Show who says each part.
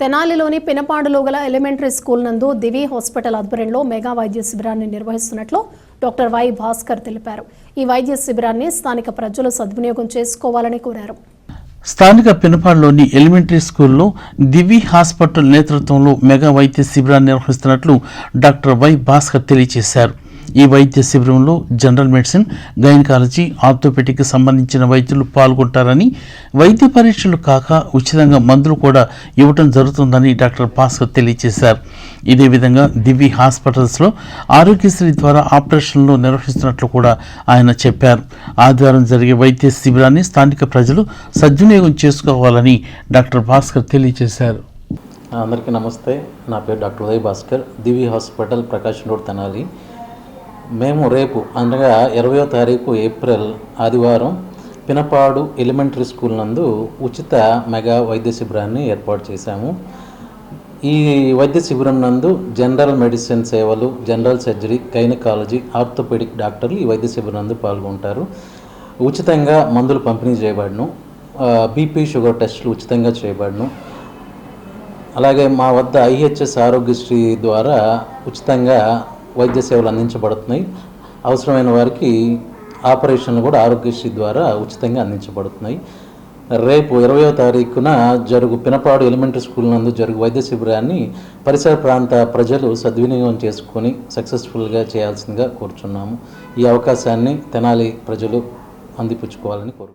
Speaker 1: తెనాలిలోని పినపాడులో గల elementary school నందు దివి hospital ఆధ్వర్యంలో మెగా వైద్య శిబిరాన్ని నిర్వహిస్తున్నట్లు డాక్టర్ వై భాస్కర్ తెలిపారు. ఈ వైద్య శిబిరాన్ని స్థానిక ప్రజలు సద్వినియోగం చేసుకోవాలని కోరారు.
Speaker 2: స్థానిక పినపాడులోని ఎలిమెంటరీ స్కూల్లో దివి హాస్పిటల్ నేతృత్వంలో మెగా వైద్య శిబిరాన్ని నిర్వహిస్తున్నట్లు డాక్టర్ వై భాస్కర్ తెలియజేశారు. ఈ వైద్య శిబిరంలో జనరల్ మెడిసిన్ గైనకాలజీ ఆర్థోపెటిక్ సంబంధించిన వైద్యులు పాల్గొంటారని వైద్య పరీక్షలు కాక ఉచితంగా మందులు కూడా ఇవ్వటం జరుగుతుందని డాక్టర్ భాస్కర్ తెలియజేశారు. ఇదే విధంగా దివ్య హాస్పిటల్స్లో ఆరోగ్యశ్రీ ద్వారా ఆపరేషన్లు నిర్వహిస్తున్నట్లు కూడా ఆయన చెప్పారు. ఆదివారం జరిగే వైద్య శిబిరాన్ని స్థానిక ప్రజలు సద్వినియోగం చేసుకోవాలని డాక్టర్ భాస్కర్ తెలియజేశారు.
Speaker 3: అందరికీ నమస్తే. నా పేరు doctor Uday Bhaskar. Divi hospital Prakasam road Tenali. మేము రేపు అనగా ఇరవయో తారీఖు ఏప్రిల్ ఆదివారం పినపాడు ఎలిమెంటరీ స్కూల్ నందు ఉచిత మెగా వైద్య శిబిరాన్ని ఏర్పాటు చేశాము. ఈ వైద్య శిబిరం నందు జనరల్ మెడిసిన్ సేవలు జనరల్ సర్జరీ గైనకాలజీ ఆర్థోపెడిక్ డాక్టర్లు ఈ వైద్య శిబిరం నందు పాల్గొంటారు. ఉచితంగా మందులు పంపిణీ చేయబడను. బీపీ షుగర్ టెస్టులు ఉచితంగా చేయబడను. అలాగే మా వద్ద ఐహెచ్ఎస్ ఆరోగ్యశ్రీ ద్వారా ఉచితంగా వైద్య సేవలు అందించబడుతున్నాయి. అవసరమైన వారికి ఆపరేషన్లు కూడా ఆరోగ్యశ్రీ ద్వారా ఉచితంగా అందించబడుతున్నాయి. రేపు ఇరవయో తారీఖున జరుగు పినపాడు ఎలిమెంటరీ స్కూల్ నందు జరుగు వైద్య శిబిరాన్ని పరిసర ప్రాంత ప్రజలు సద్వినియోగం చేసుకొని సక్సెస్ఫుల్గా చేయాల్సిందిగా కోరుచున్నాము. ఈ అవకాశాన్ని తెనాలి ప్రజలు అందిపుచ్చుకోవాలని కోరు